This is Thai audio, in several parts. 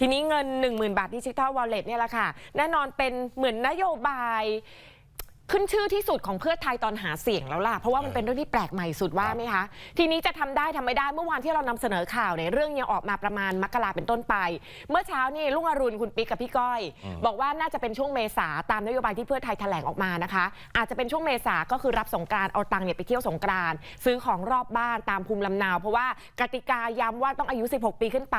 ทีนี้เงิน 10,000 บาทดิจิทัลวอลเล็ตเนี่ยแหละค่ะ แน่นอนเป็นเหมือนนโยบาย ขึ้นชื่อที่สุดของเพื่อไทยตอนหาเสียงแล้วล่ะ เพราะว่ามันเป็นเรื่องที่แปลกใหม่สุดว่าไหมคะ ทีนี้จะทำได้ทำไม่ได้เมื่อวานที่เรานำเสนอข่าวเนี่ยเรื่องยังออกมาประมาณมกราเป็นต้นไป เมื่อเช้านี่ลุงอรุณคุณปิ๊กกับพี่ก้อย บอกว่าน่าจะเป็นช่วงเมษาตามนโยบายที่เพื่อไทยแถลงออกมานะคะ อาจจะเป็นช่วงเมษาก็คือรับสงกรานต์เอาตังค์เนี่ยไปเที่ยวสงกรานต์ซื้อของรอบบ้านตามภูมิลำเนา เพราะว่ากติกาย้ำว่าต้องอายุ 16 ปีขึ้นไป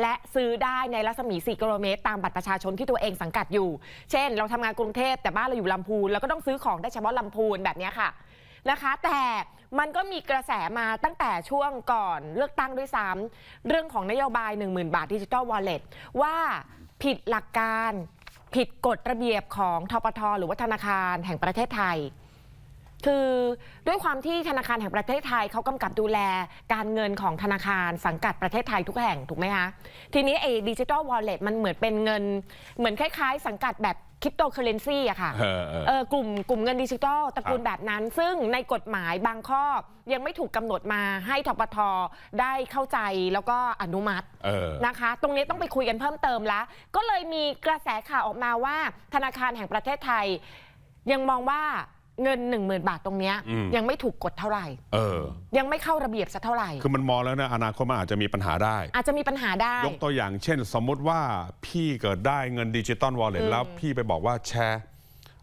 และซื้อได้ในรัศมี 4 กิโลเมตร ตามบัตรประชาชนที่ตัวเองสังกัดอยู่ เช่น เราทำงานกรุงเทพแต่บ้านเราอยู่ลำพูนแล้วก็ต้องซื้อของได้เฉพาะลำพูนแบบนี้ค่ะนะคะ แต่มันก็มีกระแสมาตั้งแต่ช่วงก่อนเลือกตั้งด้วยซ้ำเรื่องของนโยบาย 10,000 บาทดิจิทัลวอลเล็ตว่าผิดหลักการผิดกฎระเบียบของทปทหรือว่าธนาคารแห่งประเทศไทย คือด้วยความที่ธนาคารแห่งประเทศไทยเขากำกับดูแลการเงินของธนาคารสังกัดประเทศไทยทุกแห่งถูกไหมคะทีนี้ไอ้ดิจิ t a ลวอลเล็ตมันเหมือนเป็นเงิน เหมือนคล้าย ๆ สังกัดแบบ คริปโตเคอเรนซีอะค่ะเออเออ เออกลุ่มกลุ่มเงินดิจิทัลตระกูลครับแบบนั้น ซึ่งในกฎหมายบางข้อยังไม่ถูกกำหนดมาให้ทปทได้เข้าใจแล้วก็อนุมัติเออ นะคะ ตรงนี้ต้องไปคุยกันเพิ่มเติมแล้ว ก็เลยมีกระแสข่าวออกมาว่า ธนาคารแห่งประเทศไทย ยังมองว่า เงิน 1 0,000 บาทตรงเนี้ยอืม ยังไม่ถูกกฎเท่าไหร่ เออ ยังไม่เข้าระเบียบสักเท่าไหร่ คือมันมองแล้วนะอนาคตมันอาจจะมีปัญหาได้ อาจจะมีปัญหาได้ ยกตัวอย่างเช่น สมมุติว่าพี่เกิดได้เงินดิจิตอลวอลเล็ตอืมแล้วพี่ไปบอกว่าแชร์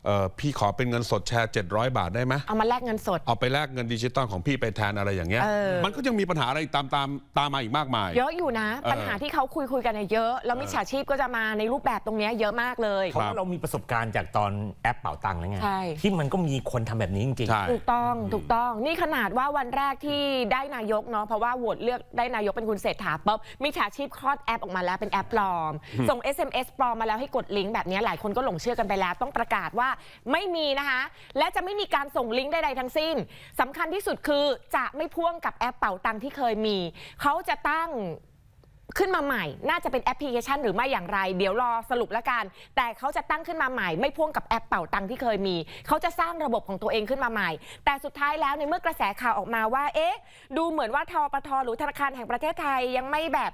เออพี่ขอเป็นเงินสดแชร์ 700 บาทได้ไหมเอามาแลกเงินสด เอาไปแลกเงินดิจิตอลของพี่ไปแทนอะไรอย่างเงี้ย เออ มันก็ยังมีปัญหาอะไรตามตามตามมาอีกมากมาย เยอะอยู่นะ เออปัญหาที่เขาคุยคุยกันเนี่ยเยอะ แล้วมิจฉาชีพก็จะมาในรูปแบบตรงเนี้ยเยอะมากเลยคเพราะรับว่าเรามีประสบการณ์จากตอนแอปเป่าตังค์แล้วไง ใช่ ที่มันก็มีคนทำแบบนี้จริง ใช่ ถูกต้องถูกต้องนี่ขนาดว่าวันแรกที่ได้นายกเนาะเพราะว่าโหวตเลือกได้นายกเป็นคุณเศรษฐาปุ๊บมิจฉาชีพคลอดแอปออกมาแล้วเป็นแอปปลอม ส่ง SMS ปลอมมาแล้วให้กดลิงก์แบบนี้หลายคนก็หลงเชื่อกันไปแล้ว ต้องประกาศว่าไม่มีนะคะ และจะไม่มีการส่งลิงก์ใดๆทั้งสิ้นสำคัญที่สุดคือจะไม่พ่วงกับแอปเป่าตังที่เคยมี เขาจะตั้งขึ้นมาใหม่ น่าจะเป็นแอปพลิเคชันหรือไม่อย่างไร เดี๋ยวรอสรุปแล้วกัน แต่เขาจะตั้งขึ้นมาใหม่ ไม่พ่วงกับแอปเป่าตังที่เคยมี เขาจะสร้างระบบของตัวเองขึ้นมาใหม่ แต่สุดท้ายแล้วในเมื่อกระแสข่าวออกมาว่า เอ๊ะ ดูเหมือนว่าทปทหรือธนาคารแห่งประเทศไทยยังไม่แบบ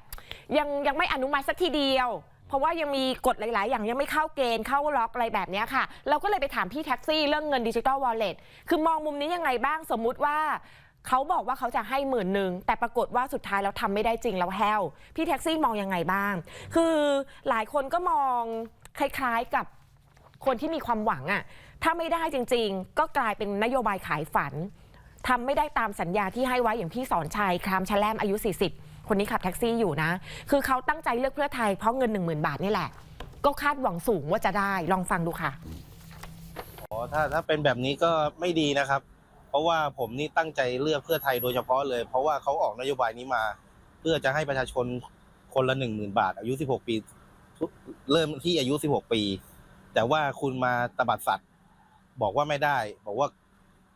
ยังยังไม่อนุมัติสักทีเดียว เพราะว่ายังมีกฎหลาย ๆ อย่างยังไม่เข้าเกณฑ์เข้าล็อกอะไรแบบเนี้ยค่ะ เราก็เลยไปถามพี่แท็กซี่เรื่องเงินดิจิ t a ลวอลเล็ตคือมองมุมนี้ยังไงบ้างสมมุติว่า เขาบอกว่าเขาจะให้หมื่นหนึ่งแต่ปรากฏว่าสุดท้ายแล้วทำไม่ได้จริงแล้วแฮวพี่แท็กซี่มองยังไงบ้าง คือหลายคนก็มองคล้าย ๆ กับคนที่มีความหวังอะถ้าไม่ได้จริง ๆ ก็กลายเป็นนโยบายขายฝันทำไม่ได้ตามสัญญาที่ให้ไว้อย่างพี่สอนชัยครามแลมอายุ 40 คนนี้ขับแท็กซี่อยู่นะ คือเขาตั้งใจเลือกเพื่อไทยเพราะเงิน 1 0,000 บาทนี่แหละ ก็คาดหวังสูงว่าจะได้ลองฟังดูค่ะอ๋อถ้าถ้าเป็นแบบนี้ก็ไม่ดีนะครับ เพราะว่าผมนี่ตั้งใจเลือกเพื่อไทยโดยเฉพาะเลย เพราะว่าเขาออกนโยบายนี้มา เพื่อจะให้ประชาชนคนละหนึ่งหมื่นบาท อายุ16ปีทุกเริ่มที่อายุ16ปี แต่ว่าคุณมาตบัดสัตว์บอกว่าไม่ได้ บอกว่า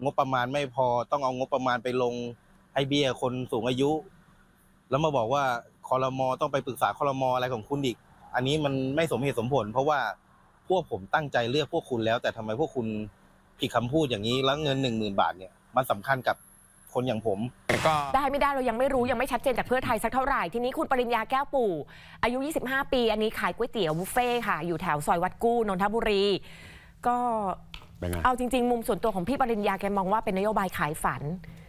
งบประมาณไม่พอต้องเอางบประมาณไปลงให้เบี้ยคนสูงอายุ แล้วมาบอกว่าคอรมอต้องไปปรึกษาคอรมออะไรของคุณอีก อันนี้มันไม่สมเหตุสมผล เพราะว่าพวกผมตั้งใจเลือกพวกคุณแล้ว แต่ทำไมพวกคุณผิดคำพูดอย่างนี้แล้วเงินหนึ่งหมื่นบาทเนี่ยมันสำคัญกับคนอย่างผมก็ได้ไม่ได้เรายังไม่รู้ยังไม่ชัดเจนจากเพื่อไทยสักเท่าไหร่ ทีนี้คุณปริญญาแก้วปู่ อายุ 25 ปี อันนี้ขายก๋วยเตี๋ยวบุฟเฟ่ค่ะ อยู่แถวซอยวัดกู้นนทบุรี ก็เป็นไงเอาจริง ๆ มุมส่วนตัวของพี่ปริญญาแกมองว่าเป็นนโยบายขายฝัน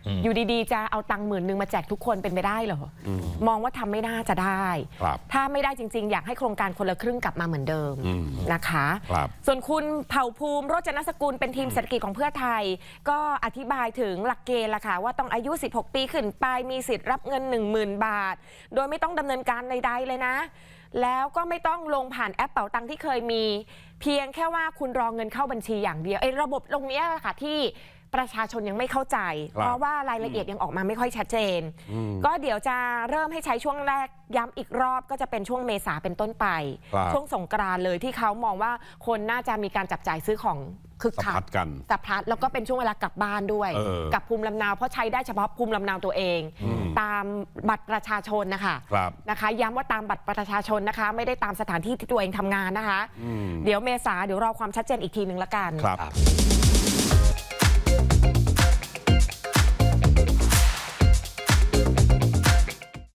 อืมอยู่ดีๆ จะเอาตังค์หมื่นหนึ่งมาแจกทุกคนเป็นไปได้เหรออมมองว่าทำไม่น่าจะได้ ครับถ้าไม่ได้จริง ๆ อยากให้โครงการคนละครึ่งกลับมาเหมือนเดิมอืมนะคะ ครับ ส่วนคุณเผ่าภูมิโรจนสกุลเป็นทีมเศรษฐกิจของเพื่อไทย ก็อธิบายถึงหลักเกณฑ์ละค่ะ ว่าต้องอายุ 16 ปีขึ้นไปมีสิทธิ์รับเงิน 10,000 บาท โดยไม่ต้องดำเนินการใดๆเลยนะ แล้วก็ไม่ต้องลงผ่านแอปเป๋าตังค์ที่เคยมี เพียงแค่ว่าคุณรองเงินเข้าบัญชีอย่างเดียวไอ้ระบบตรงเนี้ยแหละค่ะที่ประชาชนยังไม่เข้าใจครับเพราะว่ารายละเอียดยังออกมาไม่ค่อยชัดเจนอืมก็เดี๋ยวจะเริ่มให้ใช้ช่วงแรกย้ำอีกรอบก็จะเป็นช่วงเมษาเป็นต้นไปครับช่วงสงกรานต์เลยที่เขามองว่าคนน่าจะมีการจับจ่ายซื้อของ คึกสะคัพักดกันสะพัดแล้วก็เป็นช่วงเวลากลับบ้านด้วยเออกับภูมิลำเนาเพราะใช้ได้เฉพาะภูมิลำเนาตัวเองอืมตามบัตรประชาชนนะคะครับนะคะ ย้ำว่าตามบัตรประชาชนนะคะ ไม่ได้ตามสถานที่ที่ตัวเองทำงานนะคะอืมเดี๋ยวเมษาเดี๋ยวรอความชัดเจนอีกทีหนึ่งละกันครับครับ